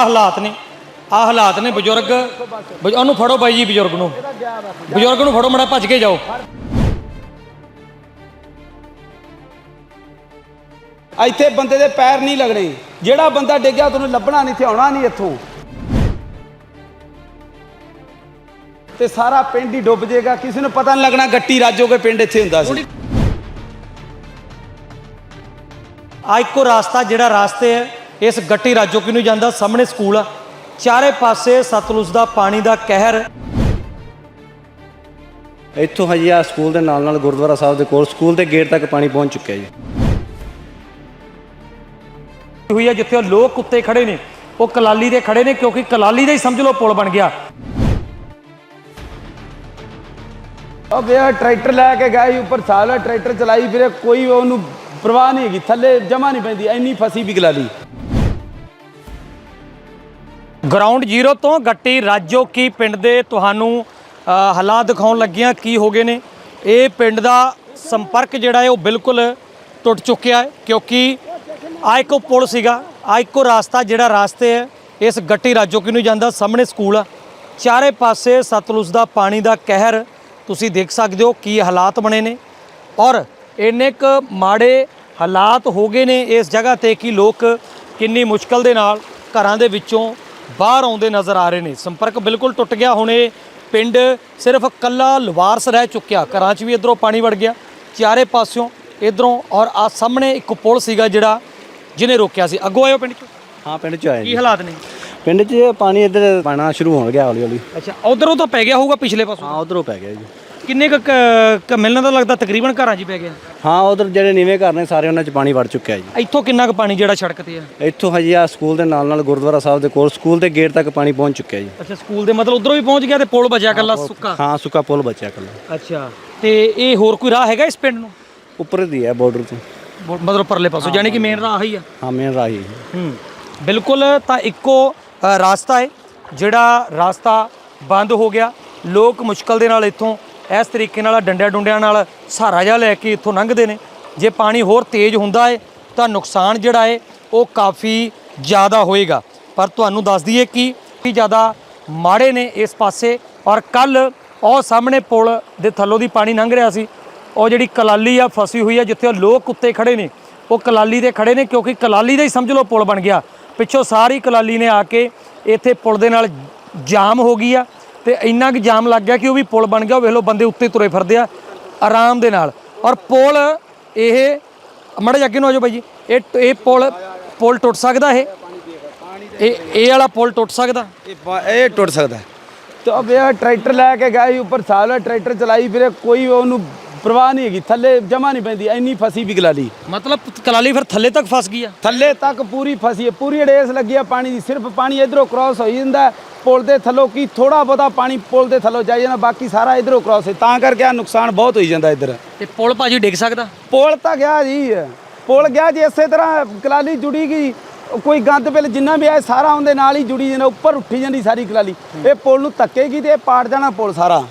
ਆ ਹਾਲਾਤ ਨੇ ਆ ਹਾਲਾਤ ਨੇ ਬਜ਼ੁਰਗ ਬਜ਼- ਉਹਨੂੰ ਫੜੋ ਬਾਈ ਜੀ ਬਜ਼ੁਰਗ ਨੂੰ। ਬਜ਼ੁਰਗ ਨੂੰ ਫੜੋ ਮੜਾ ਭੱਜ ਕੇ ਜਾਓ। ਇੱਥੇ ਬੰਦੇ ਦੇ ਪੈਰ ਨਹੀਂ ਲੱਗਣੇ। ਜਿਹੜਾ ਬੰਦਾ ਡਿੱਗਿਆ ਤੁਹਾਨੂੰ ਲੱਭਣਾ ਨਹੀਂ ਤੇ ਆਉਣਾ ਨਹੀਂ ਇੱਥੋਂ। ਤੇ ਸਾਰਾ ਪਿੰਡ ਹੀ ਡੁੱਬ ਜਾਏਗਾ। ਕਿਸੇ ਨੂੰ ਪਤਾ ਨਹੀਂ ਲੱਗਣਾ ਗੱਟੀ ਰਾਜੋਗੇ ਪਿੰਡ ਇੱਥੇ ਹੁੰਦਾ ਸੀ। ਆ ਇੱਕੋ ਰਾਸਤਾ ਜਿਹੜਾ ਰਾਸਤੇ ਹੈ। ਇਸ ਗੱਟੀ ਰਾਜੋਕੀ ਨੂੰ ਜਾਂਦਾ? ਸਾਹਮਣੇ ਸਕੂਲ ਆ। ਚਾਰੇ ਪਾਸੇ ਸਤਲੁਜ ਦਾ ਪਾਣੀ ਦਾ ਕਹਿਰ। ਇੱਥੋਂ ਹਜੀ ਆ ਸਕੂਲ ਦੇ ਨਾਲ ਨਾਲ ਗੁਰਦੁਆਰਾ ਸਾਹਿਬ ਦੇ ਕੋਲ। ਸਕੂਲ ਦੇ ਗੇਟ ਤੱਕ ਪਾਣੀ ਪਹੁੰਚ ਚੁੱਕਿਆ ਜੀ। ਹੋਈ ਹੈ ਜਿੱਥੇ ਉਹ ਲੋਕ ਕੁੱਤੇ ਖੜੇ ਨੇ। ਉਹ ਕਲਾਲੀ ਦੇ ਖੜੇ ਨੇ ਕਿਉਂਕਿ ਕਲਾਲੀ ਦਾ ਹੀ ਸਮਝ ਲਓ ਪੁਲ ਬਣ ਗਿਆ। ਉਹ ਬਿਆ ਟਰੈਕਟਰ ਲੈ ਕੇ ਗਏ ਉੱਪਰ ਸਾਲਾ ਟਰੈਕਟਰ ਚਲਾਈ ਫਿਰੇ। ਕੋਈ ਉਹਨੂੰ ਪਰਵਾਹ ਨਹੀਂ ਹੈਗੀ ਥੱਲੇ ਜਮਾ ਨਹੀਂ ਪੈਂਦੀ ਇੰਨੀ ਫਸੀ ਬਿਗਲਾਲੀ ਗਰਾਊਂਡ ਜ਼ੀਰੋ ਤੋਂ ਗੱਟੀ ਰਾਜੋ ਕੀ ਪਿੰਡ ਦੇ ਤੁਹਾਨੂੰ ਹਾਲਾਤ ਦਿਖਾਉਣ ਲੱਗਿਆ, ਕੀ ਹੋ ਗਏ ਨੇ? ਇਹ ਪਿੰਡ ਦਾ ਸੰਪਰਕ ਜਿਹੜਾ ਹੈ ਉਹ ਬਿਲਕੁਲ ਟੁੱਟ ਚੁੱਕਿਆ ਹੈ, ਕਿਉਂਕਿ ਆ ਇੱਕੋ ਪੁਲ ਸੀਗਾ ਆ ਇੱਕੋ ਰਾਸਤਾ ਜਿਹੜਾ ਰਾਸਤੇ ਹੈ, ਇਸ ਗੱਟੀ ਰਾਜੋ ਕੀ ਨੂੰ ਜਾਂਦਾ, ਸਾਹਮਣੇ ਸਕੂਲ ਆ। ਚਾਰੇ ਪਾਸੇ ਸਤਲੁਜ ਦਾ ਪਾਣੀ ਦਾ ਕਹਿਰ, ਤੁਸੀਂ ਦੇਖ ਸਕਦੇ ਹੋ ਕੀ ਹਾਲਾਤ ਬਣੇ ਨੇ। ਔਰ ਇੰਨੇ ਕੁ ਮਾੜੇ ਹਾਲਾਤ ਹੋ ਗਏ ਨੇ ਇਸ ਜਗ੍ਹਾ ਤੇ ਕਿ ਲੋਕ ਕਿੰਨੀ ਮੁਸ਼ਕਲ ਦੇ ਨਾਲ ਘਰਾਂ ਦੇ ਵਿੱਚੋਂ ਬਾਹਰ ਆਉਂਦੇ ਨਜ਼ਰ ਆ ਰਹੇ ਨੇ। ਸੰਪਰਕ ਬਿਲਕੁਲ ਟੁੱਟ ਗਿਆ। ਹੁਣ ਪਿੰਡ ਸਿਰਫ ਕੱਲਾ ਲਵਾਰਸ ਰਹਿ ਚੁੱਕਿਆ। ਘਰਾਂ 'ਚ ਵੀ ਇਧਰੋਂ ਪਾਣੀ ਵੜ ਗਿਆ। ਚਾਰੇ ਪਾਸਿਓਂ ਇਧਰੋਂ ਔਰ ਆ ਸਾਹਮਣੇ ਇੱਕ ਪੁਲ ਸੀਗਾ ਜਿਹੜਾ ਜਿਹਨੇ ਰੋਕਿਆ ਸੀ। ਅੱਗੋਂ ਆਇਓ ਪਿੰਡ 'ਚ। ਹਾਂ ਪਿੰਡ 'ਚ ਆਇਆ ਕੀ ਹਾਲਾਤ ਨੇ? ਪਿੰਡ 'ਚ ਪਾਣੀ ਇੱਧਰ ਪਾਣਾ ਸ਼ੁਰੂ ਹੋਣ ਗਿਆ ਹੌਲੀ ਹੌਲੀ ਅੱਛਾ ਉਧਰੋਂ ਤਾਂ ਪੈ ਗਿਆ ਹੋਊਗਾ ਪਿਛਲੇ ਪਾਸੋਂ। ਹਾਂ ਉਧਰੋਂ ਪੈ ਗਿਆ ਜੀ। ਕਿੰਨੇ ਕੁ ਮਿਲਣਾ ਤਾਂ ਲੱਗਦਾ? ਤਕਰੀਬਨ ਘਰਾਂ 'ਚ ਹੀ ਪੈ ਗਿਆ। ਹਾਂ ਉਧਰ ਜਿਹੜੇ ਨੀਵੇਂ ਘਰ ਨੇ ਸਾਰੇ ਉਹਨਾਂ 'ਚ ਪਾਣੀ ਵੜ ਚੁੱਕਿਆ ਜੀ। ਇੱਥੋਂ ਕਿੰਨਾ ਕੁ ਪਾਣੀ ਜਿਹੜਾ ਸੜਕ ਤੇ ਆ? ਇੱਥੋਂ ਹਜੀ ਆ ਸਕੂਲ ਦੇ ਨਾਲ ਨਾਲ ਗੁਰਦੁਆਰਾ ਸਾਹਿਬ ਦੇ ਕੋਲ ਸਕੂਲ ਦੇ ਗੇਟ ਤੱਕ ਪਾਣੀ ਪਹੁੰਚ ਚੁੱਕਿਆ ਜੀ। ਅੱਛਾ ਸਕੂਲ ਦੇ ਮਤਲਬ ਉਧਰੋਂ ਵੀ ਪਹੁੰਚ ਗਿਆ ਤੇ ਪੁਲ ਬਚਿਆ ਕੱਲਾ ਸੁੱਕਾ? ਹਾਂ ਸੁੱਕਾ ਪੁਲ ਬਚਿਆ ਕੱਲਾ ਅੱਛਾ ਤੇ ਇਹ ਹੋਰ ਕੋਈ ਰਾਹ ਹੈਗਾ ਇਸ ਪਿੰਡ ਨੂੰ? ਉੱਪਰ ਦੀ ਹੈ ਬਾਰਡਰ ਤੋਂ। ਬ- ਮਤਲਬ ਪਰਲੇ ਪਾਸੋਂ ਯਾਨੀ ਕਿ ਮੇਨ ਰਾਹ ਹੀ ਆ? ਹਾਂ ਮੇਨ ਰਾਹੀ ਹੈ ਹੂੰ ਬਿਲਕੁਲ ਤਾਂ ਇੱਕੋ ਅ, ਰਾਸਤਾ ਹੈ ਜਿਹੜਾ ਰਾਸਤਾ ਬੰਦ ਹੋ ਗਿਆ। ਲੋਕ ਮੁਸ਼ਕਲ ਦੇ ਨਾਲ ਇੱਥੋਂ ਇਸ ਤਰੀਕੇ ਨਾਲ ਡੰਡਿਆਂ ਡੁੰਡਿਆਂ ਨਾਲ ਸਹਾਰਾ ਜਿਹਾ ਲੈ ਕੇ ਇੱਥੋਂ ਲੰਘਦੇ ਨੇ। ਜੇ ਪਾਣੀ ਹੋਰ ਤੇਜ਼ ਹੁੰਦਾ ਹੈ ਤਾਂ ਨੁਕਸਾਨ ਜਿਹੜਾ ਹੈ ਉਹ ਕਾਫੀ ਜ਼ਿਆਦਾ ਹੋਏਗਾ। ਪਰ ਤੁਹਾਨੂੰ ਦੱਸ ਦਈਏ ਕਿ ਕਾਫੀ ਜ਼ਿਆਦਾ ਮਾੜੇ ਨੇ ਇਸ ਪਾਸੇ ਔਰ ਕੱਲ ਉਹ ਸਾਹਮਣੇ ਪੁਲ ਦੇ ਥੱਲੋਂ ਦੀ ਪਾਣੀ ਲੰਘ ਰਿਹਾ ਸੀ। ਉਹ ਜਿਹੜੀ ਕਲਾਲੀ ਆ, ਫਸੀ ਹੋਈ ਆ, ਜਿੱਥੇ ਉਹ ਲੋਕ ਕੁੱਤੇ ਖੜੇ ਨੇ, ਉਹ ਕਲਾਲੀ ਦੇ ਖੜੇ ਨੇ ਕਿਉਂਕਿ ਕਲਾਲੀ ਦਾ ਹੀ ਸਮਝ ਲਓ ਪੁਲ ਬਣ ਗਿਆ। ਪਿੱਛੋਂ ਸਾਰੀ ਕਲਾਲੀ ਨੇ ਆ ਕੇ ਇੱਥੇ ਪੁਲ ਦੇ ਨਾਲ ਜਾਮ ਹੋ ਗਈ ਆ। ਤੇ ਇੰਨਾ ਕੁ ਜਾਮ ਲੱਗ ਗਿਆ ਕਿ ਉਹ ਵੀ ਪੁਲ ਬਣ ਗਿਆ। ਉਹ ਵੇਖ ਲਓ ਬੰਦੇ ਉੱਤੇ ਤੁਰੇ ਫਿਰਦੇ ਆ ਆਰਾਮ ਦੇ ਨਾਲ। ਔਰ ਪੁਲ ਇਹ ਮੜਾ ਜਾ ਅੱਗੇ ਨੂੰ ਆ ਜਾਓ ਬਾਈ ਜੀ। ਇਹ ਇਹ ਪੁਲ ਪੁਲ ਟੁੱਟ ਸਕਦਾ ਇਹ? ਇਹ ਇਹ ਵਾਲਾ ਪੁਲ ਟੁੱਟ ਸਕਦਾ? ਇਹ ਇਹ ਟੁੱਟ ਸਕਦਾ। ਤੇ ਉਹ ਬਿਆ ਟਰੈਕਟਰ ਲੈ ਕੇ ਗਏ ਉੱਪਰ ਸਾਲਾ ਟਰੈਕਟਰ ਚਲਾਈ ਫਿਰੇ ਕੋਈ ਉਹਨੂੰ ਪਰਵਾਹ ਨਹੀਂ ਹੈਗੀ ਥੱਲੇ ਜਮਾ ਨਹੀਂ ਪੈਂਦੀ ਇੰਨੀ ਫਸੀ ਬਿਗਲਾਲੀ ਮਤਲਬ ਕਲਾਲੀ ਫਿਰ ਥੱਲੇ ਤੱਕ ਫਸ ਗਈ ਆ? ਥੱਲੇ ਤੱਕ ਪੂਰੀ ਫਸੀ ਹੈ ਪੂਰੀ ਅੜੇਸ ਲੱਗੀ ਹੈ ਪਾਣੀ ਦੀ ਸਿਰਫ ਪਾਣੀ ਇਧਰੋਂ ਕ੍ਰਾਸ ਹੋ ਜਾਂਦਾ। ਪੁਲ ਦੇ ਥੱਲੋਂ ਕੀ ਥੋੜਾ ਬਹੁਤਾ ਪਾਣੀ ਪੁਲ ਦੇ ਥੱਲੋਂ ਜਾਈ ਜਾਂਦਾ ਬਾਕੀ ਸਾਰਾ ਇਧਰੋਂ ਕ੍ਰਾਸ ਹੈ ਤਾਂ ਕਰਕੇ ਆ ਨੁਕਸਾਨ ਬਹੁਤ ਹੋਈ ਜਾਂਦਾ ਇੱਧਰ। ਤੇ ਪੁਲ ਭਾਜੀ ਡਿੱਗ ਸਕਦਾ? ਪੁਲ ਤਾਂ ਗਿਆ ਜੀ ਪੁਲ ਗਿਆ ਜੀ ਇਸੇ ਤਰ੍ਹਾਂ ਕਲਾਲੀ ਜੁੜੀ ਗਈ ਕੋਈ ਗੰਦ ਬਿਲ ਜਿੰਨਾ ਵੀ ਆਏ ਸਾਰਾ ਉਹਦੇ ਨਾਲ ਹੀ ਜੁੜੀ ਜਾਂਦਾ ਉੱਪਰ ਉੱਠੀ ਜਾਂਦੀ ਸਾਰੀ ਕਲਾਲੀ। ਇਹ ਪੁਲ ਨੂੰ ਧੱਕੇਗੀ ਤੇ ਇਹ ਪਾੜ ਜਾਣਾ ਪੁਲ ਸਾਰਾ।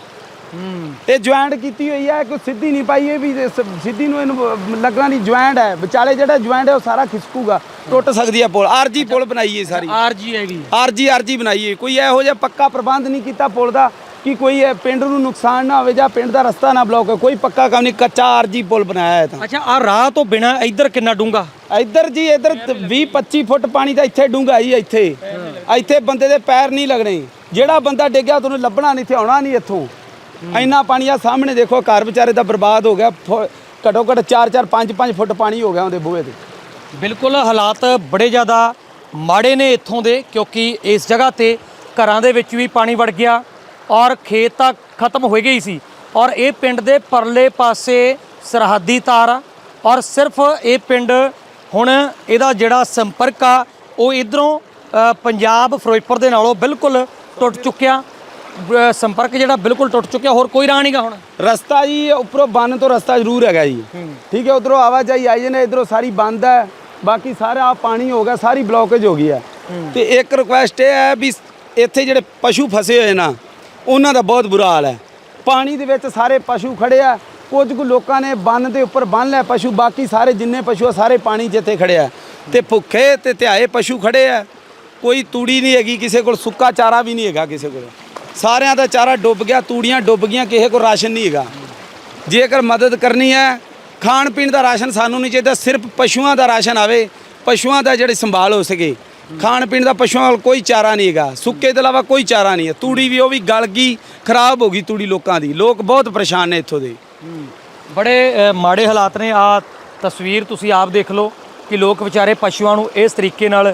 ਹੂੰ ਤੇ ਜੁਆਇੰਟ ਕੀਤੀ ਹੋਈ ਹੈ ਕੋਈ ਸਿੱਧੀ ਨਹੀਂ ਪਾਈ ਇਹ ਵੀ ਸ- ਸਿੱਧੀ ਨੂੰ ਇਹਨੂੰ ਲੱਗਣਾ ਨਹੀਂ ਜੁਆਇੰਟ ਹੈ। ਵਿਚਾਲੇ ਜਿਹੜਾ ਜੁਆਇੰਟ ਹੈ ਉਹ ਸਾਰਾ ਖਿਸਕੂਗਾ। ਟੁੱਟ ਸਕਦੀ ਹੈ ਪੁਲ। ਆਰਜੀ ਪੁਲ ਬਣਾਈ ਹੈ ਸਾਰੀ। ਆਰਜੀ ਹੈਗੀ। ਆਰਜੀ ਆਰਜੀ ਬਣਾਈ ਹੈ ਕੋਈ ਇਹੋ ਜਿਹਾ ਪੱਕਾ ਪ੍ਰਬੰਧ ਨਹੀਂ ਕੀਤਾ ਪੁਲ ਦਾ ਕਿ ਕੋਈ ਇਹ ਪਿੰਡ ਨੂੰ ਨੁਕਸਾਨ ਨਾ ਹੋਵੇ ਜਾਂ ਪਿੰਡ ਦਾ ਰਸਤਾ ਨਾ ਬਲੌਕ ਹੋਵੇ। ਕੋਈ ਪੱਕਾ ਕੰਮ ਨਹੀਂ। ਕੱਚਾ ਆਰਜੀ ਪੁਲ ਬਣਾਇਆ ਹੈ ਤਾਂ। ਅੱਛਾ ਆ ਰਾਹ ਤੋਂ ਬਿਨਾ ਇੱਧਰ ਕਿੰਨਾ ਡੂੰਗਾ ਇੱਧਰ ਜੀ ਇੱਧਰ 20 25 ਫੁੱਟ ਪਾਣੀ ਤਾਂ ਇੱਥੇ ਡੂੰਘਾ ਜੀ ਇੱਥੇ। ਇੱਥੇ ਬੰਦੇ ਦੇ ਪੈਰ ਨਹੀਂ ਲੱਗਣੇ। ਜਿਹੜਾ ਬੰਦਾ ਡਿੱਗਿਆ ਤੁਹਾਨੂੰ ਲੱਭਣਾ ਨਹੀਂ ਤੇ ਆਉਣਾ ਨਹੀਂ ਇੱਥੋਂ। ਇੰਨਾ ਪਾਣੀ ਆ ਸਾਹਮਣੇ ਦੇਖੋ, ਘਰ ਵਿਚਾਰੇ ਦਾ ਬਰਬਾਦ ਹੋ ਗਿਆ। ਫੁ- ਘੱਟੋ ਘੱਟ 4 4 5 5 ਫੁੱਟ ਪਾਣੀ ਹੋ ਗਿਆ ਉਹਦੇ ਬੂਹੇ ਤੇ। ਬਿਲਕੁਲ, ਹਾਲਾਤ ਬੜੇ ਜ਼ਿਆਦਾ ਮਾੜੇ ਨੇ ਇੱਥੋਂ ਦੇ, ਕਿਉਂਕਿ ਇਸ ਜਗ੍ਹਾ ਤੇ ਘਰਾਂ ਦੇ ਵਿੱਚ ਵੀ ਪਾਣੀ ਵੜ ਗਿਆ ਔਰ ਖੇਤ ਤਾਂ ਖਤਮ ਹੋ ਗਈ ਸੀ। ਔਰ ਇਹ ਪਿੰਡ ਦੇ ਪਰਲੇ ਪਾਸੇ ਸਰਹੱਦੀ ਤਾਰ ਆ ਔਰ ਸਿਰਫ ਇਹ ਪਿੰਡ ਹੁਣ ਇਹਦਾ ਜਿਹੜਾ ਸੰਪਰਕ ਆ, ਉਹ ਇਧਰੋਂ ਪੰਜਾਬ ਫਿਰੋਜ਼ਪੁਰ ਦੇ ਨਾਲੋਂ ਬਿਲਕੁਲ ਟੁੱਟ ਚੁੱਕਿਆ। ਸੰਪਰਕ ਜਿਹੜਾ ਬਿਲਕੁਲ ਟੁੱਟ ਚੁੱਕਿਆ ਹੋਰ ਕੋਈ ਰਾਹ ਨਹੀਂਗਾ ਹੁਣ। ਰਸਤਾ ਜੀ ਉੱਪਰੋਂ ਬੰਨ ਤੋਂ ਰਸਤਾ ਜ਼ਰੂਰ ਹੈਗਾ ਜੀ। ਠੀਕ ਹੈ ਉਧਰੋਂ ਆਵਾਜਾਈ ਆਈ ਜਾਂਦੇ ਇਧਰੋਂ ਸਾਰੀ ਬੰਦ ਹੈ। ਬਾਕੀ ਸਾਰਾ ਪਾਣੀ ਹੋ ਗਿਆ ਸਾਰੀ ਬਲੌਕੇਜ ਹੋ ਗਈ ਹੈ। ਤੇ ਇੱਕ ਰਿਕੁਐਸਟ ਇਹ ਹੈ ਵੀ ਇੱਥੇ ਜਿਹੜੇ ਪਸ਼ੂ ਫਸੇ ਹੋਏ ਨਾ ਉਹਨਾਂ ਦਾ ਬਹੁਤ ਬੁਰਾ ਹਾਲ ਹੈ। ਪਾਣੀ ਦੇ ਵਿੱਚ ਸਾਰੇ ਪਸ਼ੂ ਖੜੇ ਆ ਕੁਝ ਕੁ ਲੋਕਾਂ ਨੇ ਬੰਨ ਦੇ ਉੱਪਰ ਬੰਨ ਲਿਆ ਪਸ਼ੂ ਬਾਕੀ ਸਾਰੇ ਜਿੰਨੇ ਪਸ਼ੂ ਆ ਸਾਰੇ ਪਾਣੀ 'ਚ ਇੱਥੇ ਖੜੇ ਆ। ਤੇ ਭੁੱਖੇ ਤੇ ਧਿਆਏ ਪਸ਼ੂ ਖੜੇ ਆ। ਕੋਈ ਤੂੜੀ ਨਹੀਂ ਹੈਗੀ ਕਿਸੇ ਕੋਲ ਸੁੱਕਾ ਚਾਰਾ ਵੀ ਨਹੀਂ ਹੈਗਾ ਕਿਸੇ ਕੋਲ। ਸਾਰਿਆਂ ਦਾ ਚਾਰਾ ਡੁੱਬ ਗਿਆ ਤੂੜੀਆਂ ਡੁੱਬ ਗਈਆਂ ਕਿਸੇ ਕੋਲ ਰਾਸ਼ਨ ਨਹੀਂ ਹੈਗਾ। ਜੇਕਰ ਮਦਦ ਕਰਨੀ ਹੈ ਖਾਣ ਪੀਣ ਦਾ ਰਾਸ਼ਨ ਸਾਨੂੰ ਨਹੀਂ ਚਾਹੀਦਾ ਸਿਰਫ ਪਸ਼ੂਆਂ ਦਾ ਰਾਸ਼ਨ ਆਵੇ ਪਸ਼ੂਆਂ ਦਾ ਜਿਹੜੇ ਸੰਭਾਲ ਹੋ ਸਕੇ। ਖਾਣ ਪੀਣ ਦਾ ਪਸ਼ੂਆਂ ਕੋਲ ਕੋਈ ਚਾਰਾ ਨਹੀਂ ਹੈਗਾ ਸੁੱਕੇ ਤੋਂ ਇਲਾਵਾ ਕੋਈ ਚਾਰਾ ਨਹੀਂ ਹੈ। ਤੂੜੀ ਵੀ ਉਹ ਵੀ ਗਲ ਗਈ ਖਰਾਬ ਹੋ ਗਈ ਤੂੜੀ ਲੋਕਾਂ ਦੀ। ਲੋਕ ਬਹੁਤ ਪਰੇਸ਼ਾਨ ਨੇ ਇੱਥੋਂ ਦੇ। ਬੜੇ ਅ, ਮਾੜੇ ਹਾਲਾਤ ਨੇ। ਆ ਤਸਵੀਰ ਤੁਸੀਂ ਆਪ ਦੇਖ ਲਓ। ਕਿ ਲੋਕ ਵਿਚਾਰੇ ਪਸ਼ੂਆਂ ਨੂੰ ਇਸ ਤਰੀਕੇ ਨਾਲ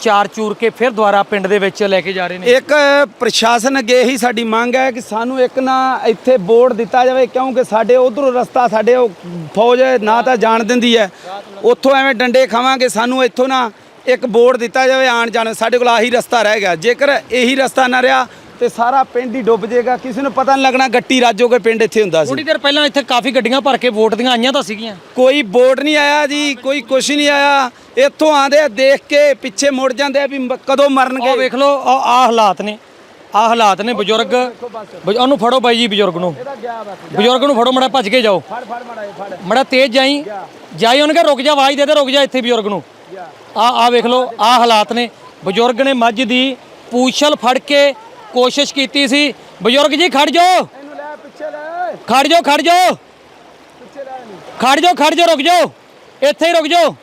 ਚਾਰ ਚੂਰ ਕੇ ਫਿਰ ਦੁਬਾਰਾ ਪਿੰਡ ਦੇ ਵਿੱਚ ਲੈ ਕੇ ਜਾ ਰਹੇ ਨੇ। ਇੱਕ ਪ੍ਰਸ਼ਾਸਨ ਅੱਗੇ ਇਹੀ ਸਾਡੀ ਮੰਗ ਹੈ ਕਿ ਸਾਨੂੰ ਇੱਕ ਨਾ ਇੱਥੇ ਬੋਰਡ ਦਿੱਤਾ ਜਾਵੇ ਕਿਉਂਕਿ ਸਾਡੇ ਉਧਰੋਂ ਰਸਤਾ ਸਾਡੇ ਉਹ ਫੌਜ ਨਾ ਤਾਂ ਜਾਣ ਦਿੰਦੀ ਹੈ। ਉੱਥੋਂ ਐਵੇਂ ਡੰਡੇ ਖਾਵਾਂਗੇ ਸਾਨੂੰ ਇੱਥੋਂ ਨਾ ਇੱਕ ਬੋਰਡ ਦਿੱਤਾ ਜਾਵੇ ਆਣ ਜਾਣ ਸਾਡੇ ਕੋਲ ਆਹੀ ਰਸਤਾ ਰਹਿ ਗਿਆ। ਜੇਕਰ ਇਹੀ ਰਸਤਾ ਨਾ ਰਿਹਾ ਤੇ ਸਾਰਾ ਪਿੰਡ ਹੀ ਡੁੱਬ ਜਾਏਗਾ। ਕਿਸੇ ਨੂੰ ਪਤਾ ਨਹੀਂ ਲੱਗਣਾ ਗੱਟੀ ਰਾਜੋ ਕੇ ਪਿੰਡ ਇੱਥੇ ਹੁੰਦਾ ਸੀ। ਥੋੜੀ ਦੇਰ ਪਹਿਲਾਂ ਇੱਥੇ ਕਾਫੀ ਗੱਡੀਆਂ ਭਰ ਕੇ ਵੋਟ ਦੀਆਂ ਆਈਆਂ ਤਾਂ ਸੀਗੀਆਂ। ਕੋਈ ਬੋਰਡ ਨਹੀਂ ਆਇਆ ਜੀ ਕੋਈ ਕੁਛ ਨਹੀਂ ਆਇਆ। ਇੱਥੋਂ ਆਂਦੇ ਆ ਦੇਖ ਕੇ ਪਿੱਛੇ ਮੁੜ ਜਾਂਦੇ ਆ ਵੀ ਮ- ਕਦੋਂ ਉਹ ਮਰਨਗੇ ਵੇਖ ਲਓ ਆ ਆਹ ਹਾਲਾਤ ਨੇ। ਆਹ ਹਾਲਾਤ ਨੇ ਬਜ਼ੁਰਗ। ਬਜ਼- ਉਹਨੂੰ ਫੜੋ ਬਾਈ ਜੀ ਬਜ਼ੁਰਗ ਨੂੰ। ਬਜ਼ੁਰਗ ਨੂੰ ਫੜੋ ਮੜਾ ਭੱਜ ਕੇ ਜਾਓ। ਫੜ ਫੜ ਮੜਾ ਫੜ। ਮੜਾ ਤੇਜ਼ ਜਾਈ। ਜਾਈ ਉਹਨੇ ਕਿਹਾ ਰੁਕ ਜਾ ਆਵਾਜ਼ ਦੇ ਦੇ ਰੁਕ ਜਾ ਇੱਥੇ ਬਜ਼ੁਰਗ ਨੂੰ। ਆ ਆ ਵੇਖ ਲਓ ਆ ਹਾਲਾਤ ਨੇ। ਬਜ਼ੁਰਗ ਨੇ ਮੱਝ ਦੀ ਪੂਛਲ ਫੜ ਕੇ ਕੋਸ਼ਿਸ਼ ਕੀਤੀ ਸੀ। ਬਜ਼ੁਰਗ ਜੀ ਖੜ ਜਾਓ। ਇਹਨੂੰ ਲੈ ਪਿੱਛੇ ਲੈ। ਖੜ ਜਾਓ ਖੜ ਜਾਓ। ਪਿੱਛੇ ਲੈ ਖੜ ਜਾਓ ਖੜ ਜਾਓ ਰੁਕ ਜਾਓ। ਇੱਥੇ ਹੀ ਰੁਕ ਜਾਓ।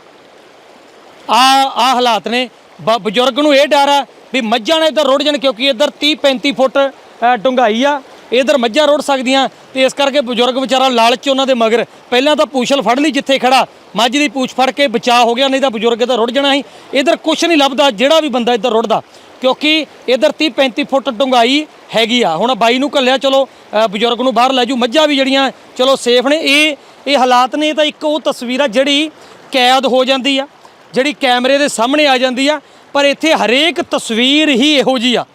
ਆ ਆ ਹਾਲਾਤ ਨੇ। ਬਜ਼ੁਰਗ ਨੂੰ ਇਹ ਡਰ ਆ ਵੀ ਮੱਝਾਂ ਨੇ ਇੱਧਰ ਰੁੜ ਜਾਣ ਕਿਉਂਕਿ ਇੱਧਰ 30 35 ਫੁੱਟ ਅ, ਡੂੰਘਾਈ ਆ। ਇਧਰ ਮੱਝਾਂ ਰੁੜ ਸਕਦੀਆਂ ਤੇ ਇਸ ਕਰਕੇ ਬਜ਼ੁਰਗ ਵਿਚਾਰਾ ਲਾਲਚ ਉਹਨਾਂ ਦੇ ਮਗਰ। ਪਹਿਲਾਂ ਤਾਂ ਪੂਛਲ ਫੜ ਲਈ ਜਿੱਥੇ ਖੜਾ। ਮੱਝ ਦੀ ਪੂਛ ਫੜ ਕੇ ਬਚਾਅ ਹੋ ਗਿਆ ਨਹੀਂ ਤਾਂ ਬਜ਼ੁਰਗ ਤਾਂ ਰੁੜ ਜਾਣਾ ਸੀ। ਇਧਰ ਕੁਝ ਨਹੀਂ ਲੱਭਦਾ ਜਿਹੜਾ ਵੀ ਬੰਦਾ ਇੱਧਰ ਰੁੜਦਾ। ਕਿਉਂਕਿ ਇਧਰ 30 35 ਫੁੱਟ ਡੂੰਘਾਈ ਹੈਗੀ ਆ। ਹੁਣ ਬਾਈ ਨੂੰ ਘੱਲਿਆ, ਚਲੋ ਬਜ਼ੁਰਗ ਨੂੰ ਬਾਹਰ ਲੈ ਜੂ ਮੱਝਾਂ ਵੀ ਜਿਹੜੀਆਂ, ਚਲੋ, ਸੇਫ ਨੇ। ਇਹ ਇਹ ਹਾਲਾਤ ਨੇ ਤਾਂ ਇੱਕ ਉਹ ਤਸਵੀਰ ਆ ਜਿਹੜੀ ਕੈਦ ਹੋ ਜਾਂਦੀ ਆ, ਜਿਹੜੀ ਕੈਮਰੇ ਦੇ ਸਾਹਮਣੇ ਆ ਜਾਂਦੀ ਆ। ਪਰ ਇੱਥੇ ਹਰੇਕ ਤਸਵੀਰ ਹੀ ਇਹੋ ਜੀ ਆ।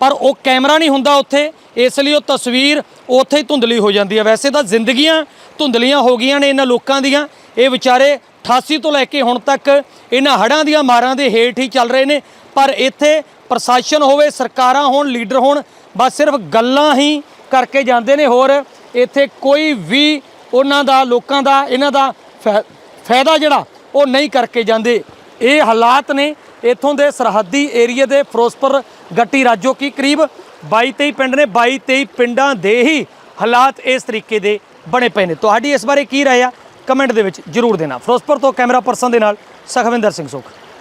ਪਰ ਉਹ ਕੈਮਰਾ ਨਹੀਂ ਹੁੰਦਾ ਉੱਥੇ, ਇਸ ਲਈ ਉਹ ਤਸਵੀਰ ਉੱਥੇ ਹੀ ਧੁੰਦਲੀ ਹੋ ਜਾਂਦੀ ਹੈ ਵੈਸੇ ਤਾਂ ਜ਼ਿੰਦਗੀਆਂ ਧੁੰਦਲੀਆਂ ਹੋ ਗਈਆਂ ਨੇ ਇਹਨਾਂ ਲੋਕਾਂ ਦੀਆਂ। ਇਹ ਵਿਚਾਰੇ 88 ਤੋਂ ਲੈ ਕੇ ਹੁਣ ਤੱਕ ਇਹਨਾਂ ਹੜਾਂ ਦੀਆਂ ਮਾਰਾਂ ਦੇ ਹੇਠ ਹੀ ਚੱਲ ਰਹੇ ਨੇ। ਪਰ ਇੱਥੇ ਪ੍ਰਸ਼ਾਸਨ ਹੋਵੇ, ਸਰਕਾਰਾਂ ਹੋਣ, ਲੀਡਰ ਹੋਣ, ਬਸ ਸਿਰਫ ਗੱਲਾਂ ਹੀ ਕਰਕੇ ਜਾਂਦੇ ਨੇ। ਹੋਰ ਇੱਥੇ ਕੋਈ ਵੀ ਉਹਨਾਂ ਦਾ, ਲੋਕਾਂ ਦਾ, ਇਹਨਾਂ ਦਾ ਫਾਇ- ਫਾਇਦਾ ਜਿਹੜਾ, ਉਹ ਨਹੀਂ ਕਰਕੇ ਜਾਂਦੇ। ਇਹ ਹਾਲਾਤ ਨੇ। ਇੱਥੋਂ ਦੇ ਸਰਹੱਦੀ ਏਰੀਏ ਦੇ ਫਿਰੋਜ਼ਪੁਰ ਗੱਟੀ ਰਾਜੋ ਕੀ ਕਰੀਬ 22 23 ਪਿੰਡ ਨੇ। 22 23 ਪਿੰਡਾਂ ਦੇ ਹੀ ਹਾਲਾਤ ਇਸ ਤਰੀਕੇ ਦੇ ਬਣੇ ਪਏ ਨੇ। ਤੁਹਾਡੀ ਇਸ ਬਾਰੇ ਕੀ ਰਾਏ ਆ? ਕਮੈਂਟ ਦੇ ਵਿੱਚ ਜਰੂਰ ਦੇਣਾ। ਫਿਰੋਜ਼ਪੁਰ ਤੋਂ ਕੈਮਰਾ ਪਰਸਨ ਦੇ ਨਾਲ ਸਖਵਿੰਦਰ ਸਿੰਘ ਸੁਖ।